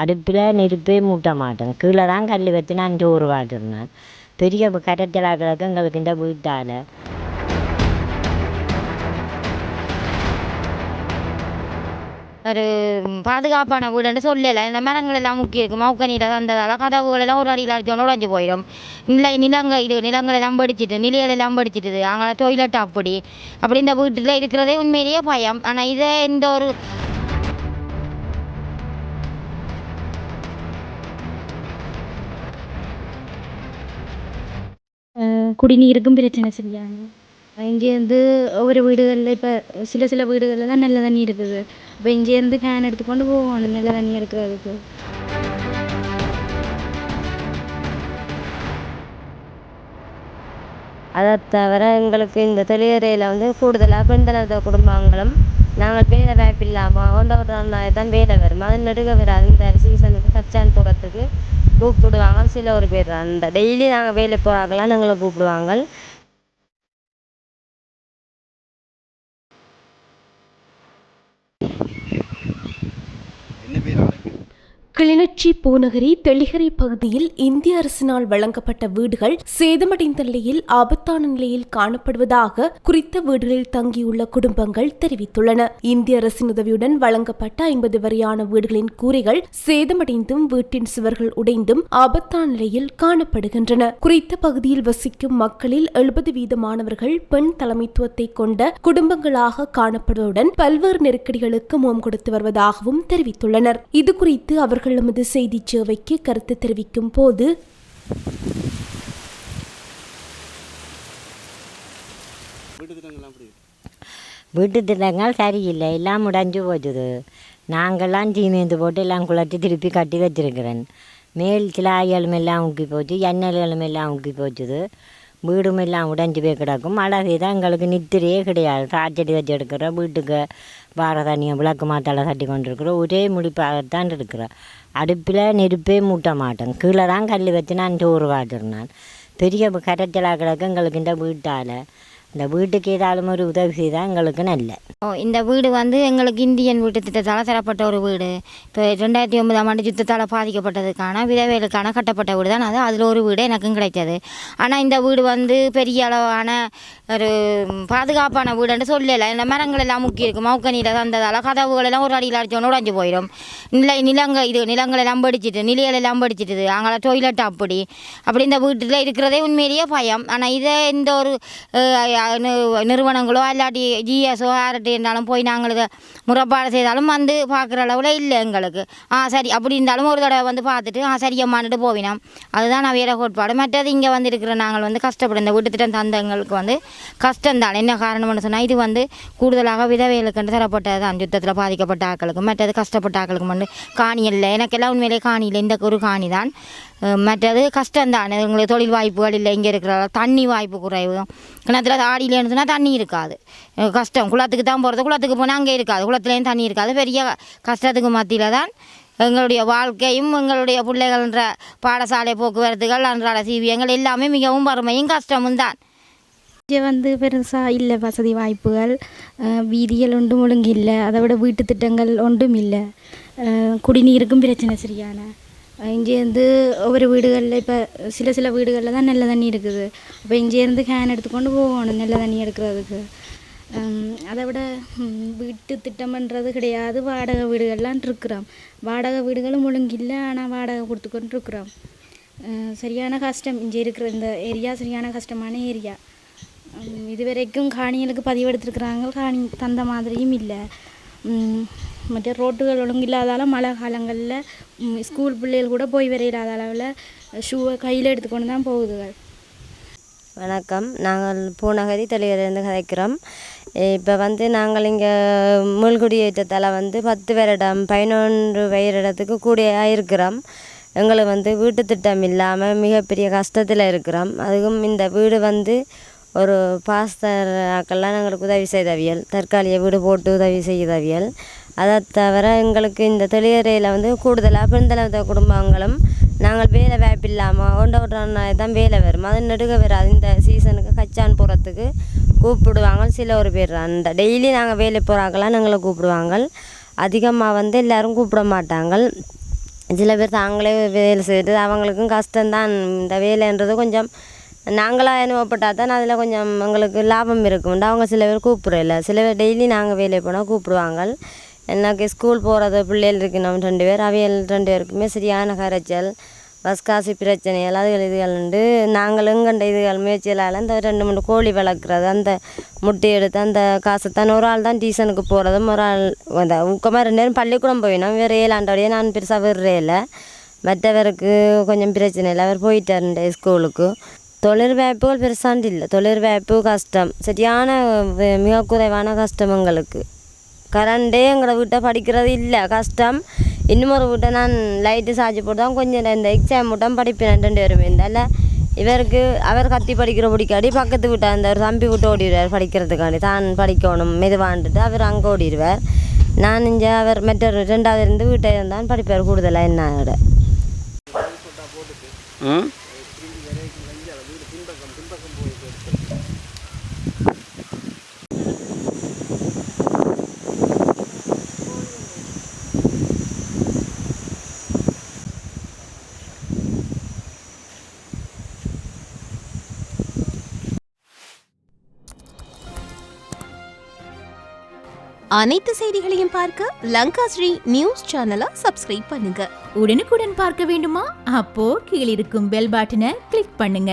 அடுப்பில் நெருப்பே மூட்ட மாட்டேன். கீழே தான் கல் வச்சு நான் சோறு வாட்டுறேன் பெரிய கரைச்சலாக்களுக்கு எங்களுக்கு இந்த வீட்டால். ஒரு பாதுகாப்பான வீடுன்னு சொல்லலை. இந்த மரங்கள் எல்லாம் முக்கிய இருக்குது மவுக்கனியில் வந்ததால் கதவுகள் எல்லாம் ஒரு அடியில் அடிச்சோன்னு உடஞ்சி போயிடும். நிலை நிலங்க இது நிலங்கள் எல்லாம் படிச்சிட்டு நிலைகள் எல்லாம் படிச்சிட்டுது அங்கே டொய்லெட் அப்படி. அப்படி இந்த வீட்டில் இருக்கிறதே உண்மையிலேயே பயம். ஆனால் இதே இந்த ஒரு குடிநீருக்கும் பிரச்சனை சரியான இங்கேருந்து ஒவ்வொரு வீடுகளில் இப்போ சில சில வீடுகளில் தான் நல்ல தண்ணி இருக்குது. இப்போ இங்கேருந்து கேன் எடுத்துக்கொண்டு போகணும். நல்ல தண்ணி எடுக்கிறதுக்கு. அதை தவிர எங்களுக்கு இந்த தொழிலறையில் வந்து கூடுதலாக பெண்தள குடும்பங்களும் நாங்கள் வேலை வாய்ப்பு இல்லாமல் ஒன்ற ஒரு நாள் தான் வேலை வரும். அது நெடுக வராது. இந்த சீசனுக்கு கச்சான் போகிறதுக்கு கூப்பிடுவாங்க. சில ஒரு பேர் அந்த டெய்லி நாங்கள் வேலை போகிறாங்களாம் எங்களை கூப்பிடுவாங்க. கிளிநொச்சி பூநகரி தெளிகரை பகுதியில் இந்திய அரசினால் வழங்கப்பட்ட வீடுகள் சேதமடைந்த நிலையில் ஆபத்தான நிலையில் காணப்படுவதாக குறித்த வீடுகளில் தங்கியுள்ள குடும்பங்கள் தெரிவித்துள்ளன. இந்திய அரசின் உதவியுடன் வழங்கப்பட்ட ஐம்பது வரையான வீடுகளின் கூரைகள் சேதமடைந்தும் வீட்டின் சுவர்கள் உடைந்தும் ஆபத்தான நிலையில் காணப்படுகின்றன. குறித்த பகுதியில் வசிக்கும் மக்களில் எழுபது வீதமானவர்கள் பெண் தலைமைத்துவத்தை கொண்ட குடும்பங்களாக காணப்படுவதுடன் பல்வேறு நெருக்கடிகளுக்கு முகம் கொடுத்து வருவதாகவும் தெரிவித்துள்ளனர். இது குறித்து அவர்கள் எமது செய்தி சேவைக்கு கருத்து தெரிவிக்கும் போது வீட்டு திட்டங்கள் சரியில்லை. எல்லாம் முடைஞ்சு போச்சுது. நாங்கள்லாம் சீமேந்து போட்டு எல்லாம் குளத்தி திருப்பி கட்டி வச்சிருக்கிறேன். மேல் சிலாய்களும் எல்லாம் உக்கி போச்சு. ஜன்னல்களும் எல்லாம் உக்கி போச்சுது. வீடும் எல்லாம் உடைஞ்சு போய் கிடக்கும். மழை பெய்தால் எங்களுக்கு நித்திரையே கிடையாது. சாச்சடி வச்சு எடுக்கிறோம் வீட்டுக்கு வார தண்ணியை விளக்கு மாத்தால தட்டி கொண்டிருக்கிறோம் ஒரே முடிப்பாகத்தான் இருக்கிறோம் அடுப்பில் நெருப்பே மூட்ட மாட்டோம் கீழே தான் கல் வச்சு நான் சோறு வாட்டுறேன் பெரிய கரைச்சலாக கிடக்கு எங்களுக்கு இந்த வீட்டால். இந்த வீட்டுக்கு ஏதாலும் ஒரு உதவி செய்தால் எங்களுக்கு நல்ல. ஓ இந்த வீடு வந்து எங்களுக்கு இந்தியன் வீட்டு திட்டத்தால் தரப்பட்ட ஒரு வீடு. இப்போ ரெண்டாயிரத்தி ஒன்பதாம் ஆண்டு யுத்தத்தால் பாதிக்கப்பட்டதுக்கான விதவைகளுக்கான கட்டப்பட்ட வீடு தான் அது. அதில் ஒரு வீடு எனக்கும் கிடைச்சது ஆனால் இந்த வீடு வந்து பெரிய அளவான ஒரு பாதுகாப்பான வீடுன்னு சொல்லலை. இந்த மரங்கள் எல்லாம் முக்கிய இருக்கும். மவுக்கனியில் தந்ததால் கதவுகள் எல்லாம் ஒரு அடியில் அடிச்சோன்னு உடஞ்சி போயிடும். நிலை நிலங்கள் இது நிலங்கள் எல்லாம் படிச்சுட்டு நிலைகள் எல்லாம் படிச்சிட்டுது அங்கே டொய்லெட் அப்படி. அப்படி இந்த வீட்டில் இருக்கிறதே உண்மையிலேயே பயம். ஆனால் இதே இந்த ஒரு நிறுவனங்களோ இல்லாட்டி ஜிஎஸ்ஓ ஆர்டி இருந்தாலும் போய் நாங்கள் இதை முறைப்பாடு செய்தாலும் வந்து பார்க்குற அளவில் இல்லை எங்களுக்கு ஆ சரி அப்படி இருந்தாலும் ஒரு தடவை வந்து பார்த்துட்டு ஆ சரியம்மான்ட்டு போவினோம் அதுதான் நான் வேற கோட்பாடு மற்றது இங்கே வந்து இருக்கிற நாங்கள் வந்து கஷ்டப்படும் இந்த வீட்டு திட்டம் தந்தங்களுக்கு வந்து கஷ்டம்தான் என்ன காரணம்னு சொன்னால் இது வந்து கூடுதலாக விதவைகளுக்கு தரப்பட்டது தான் யுத்தத்தில் பாதிக்கப்பட்ட ஆக்களுக்கு மற்றது கஷ்டப்பட்ட ஆக்களுக்கு வந்து காணி இல்லை எனக்கெல்லாம் உண்மையிலே காணி இல்லை இந்த ஒரு காணி தான் மற்றது கஷ்டம்தான் எங்களுக்கு தொழில் வாய்ப்புகள் இல்லை இங்கே இருக்கிற தண்ணி வாய்ப்பு குறைவு கிணத்துல ஆடியில் சொன்னால் தண்ணி இருக்காது. கஷ்டம். குளத்துக்கு தான் போகிறது குளத்துக்கு போனால் அங்கே இருக்காது. குளத்துலேயும் தண்ணி இருக்காது. பெரிய கஷ்டத்துக்கு மத்தியில் தான் எங்களுடைய வாழ்க்கையும் எங்களுடைய பிள்ளைகள்ன்ற பாடசாலை போக்குவரத்துகள் அன்றாட சீவியங்கள் எல்லாமே மிகவும் வறுமையும் கஷ்டமும் தான். இங்கே வந்து பெருசாக இல்லை. வசதி வாய்ப்புகள் வீதிகள் ஒன்றும் ஒழுங்கு இல்லை. அதை விட வீட்டு திட்டங்கள் ஒன்றும் இல்லை. குடிநீருக்கும் பிரச்சனை சரியான இங்கேருந்து ஒவ்வொரு வீடுகளில் இப்போ சில சில வீடுகளில் தான் நல்ல தண்ணி இருக்குது. அப்போ இங்கேருந்து கேன் எடுத்துக்கொண்டு போகணும் நல்ல தண்ணி எடுக்கிறதுக்கு. அதை விட வீட்டு திட்டம் பண்ணுறது கிடையாது. வாடகை வீடுகள்லாம் இருக்கிறோம். வாடகை வீடுகளும் ஒழுங்கில்லை ஆனால் வாடகை கொடுத்துக்கொண்டு இருக்கிறோம். சரியான கஷ்டம். இங்கே இருக்கிற இந்த ஏரியா சரியான கஷ்டமான ஏரியா. இதுவரைக்கும் காணிகளுக்கு பதிவெடுத்துருக்குறாங்க காணி தந்த மாதிரியும் இல்லை. மற்ற ரோட்டுகள் ஒழுங்கு இல்லாதாலும் மழை காலங்களில் ஸ்கூல் பிள்ளைகள் கூட போய் வர இல்லாத அளவில் ஷூவை கையில் எடுத்துக்கொண்டு தான் போகுதுகள். வணக்கம். நாங்கள் பூநகரி தெளிவிலிருந்து கதைக்கிறோம். இப்போ வந்து நாங்கள் இங்கே மூழ்குடியேற்றத்தால் வந்து பத்து வருடம் பதினொன்று வருடத்துக்கு கூடியாக இருக்கிறோம். எங்களை வந்து வீட்டு திட்டம் இல்லாமல் மிகப்பெரிய கஷ்டத்தில் இருக்கிறோம். அதுவும் இந்த வீடு வந்து ஒரு பாஸ்தர் ஆக்கள்லாம் எங்களுக்கு உதவி செய்தவியல். தற்காலிக வீடு போட்டு உதவி செய்தவியல். அதை தவிர எங்களுக்கு இந்த தொழிலறையில் வந்து கூடுதலாக பெண்தள குடும்பங்களும் நாங்கள் வேலை வாய்ப்பு இல்லாமல் ஒன்ற ஒரு தான் வேலை வரும். அது நெடுக வராது. இந்த சீசனுக்கு கச்சான் போகிறதுக்கு கூப்பிடுவாங்க. சில ஒரு பேர் அந்த டெய்லி நாங்கள் வேலை போகிறாங்களாம் எங்களை கூப்பிடுவாங்க. அதிகமாக வந்து எல்லாரும் கூப்பிட மாட்டாங்க. சில பேர் தாங்களே வேலை செய்து அவங்களுக்கும் கஷ்டம்தான். இந்த வேலைன்றது கொஞ்சம் நாங்களாக அனுபவப்பட்டால் தான் அதில் கொஞ்சம் எங்களுக்கு லாபம் இருக்கும்ண்டு அவங்க சில பேர் கூப்பிடல. சில பேர் டெய்லி நாங்கள் வேலைக்கு போனால் கூப்பிடுவாங்க. எனக்கு ஸ்கூல் போகிறது பிள்ளைகள் இருக்கணும் நம்ம ரெண்டு பேர் அவையல் ரெண்டு பேருக்குமே சரியான கரைச்சல் பஸ் காசு பிரச்சனைகள் அதுகள் இதுகள் உண்டு. நாங்களும் கண்ட இதுகள் முயற்சிகளால் இந்த ரெண்டு மூணு கோழி வளர்க்குறது அந்த முட்டை எடுத்து அந்த காசை தான் ஒரு ஆள் தான் டியூஷனுக்கு போகிறதும் ஒரு ஆள் அந்த ஊக்கமாக ரெண்டு பேரும் பள்ளிக்கூடம் போயினோம் வேறு ஏழாண்டோடையே நான் பெருசாக விடுறே இல்லை. மற்றவருக்கு கொஞ்சம் பிரச்சனை இல்லை அவர் போயிட்டாருண்டே ஸ்கூலுக்கு தொழில் வாய்ப்புகள் பெருசாண்டு இல்லை தொழில் வாய்ப்பு கஷ்டம் சரியான மிக குறைவான கஷ்டம் எங்களுக்கு. கரண்டே எங்களை வீட்டை படிக்கிறது இல்லை. கஷ்டம். இன்னும் வீட்டை நான் லைட்டு சார்ஜ் போட்டு தான் கொஞ்சம் இந்த எக்ஸாம் மட்டும் படிப்பேன் ரெண்டு பேருமே. இருந்தால இவருக்கு அவர் கத்தி படிக்கிற பிடிக்காடி பக்கத்து வீட்டை அந்த ஒரு தம்பி விட்டு ஓடிடுவார் படிக்கிறதுக்காண்டி. தான் படிக்கணும் மெதுவான்ட்டு அவர் அங்கே ஓடிடுவார். நான் இங்கே அவர் மற்ற ரெண்டாவது இருந்து வீட்டை இருந்தான் படிப்பார் கூடுதலாக என்னோட ம்? அனைத்து செய்திகளையும் பார்க்க லங்கா ஸ்ரீ நியூஸ் சேனலை சப்ஸ்கிரைப் பண்ணுங்க. உடனுக்குடன் பார்க்க வேண்டுமா? அப்போ கீழிருக்கும் பெல் பட்டனை கிளிக் பண்ணுங்க.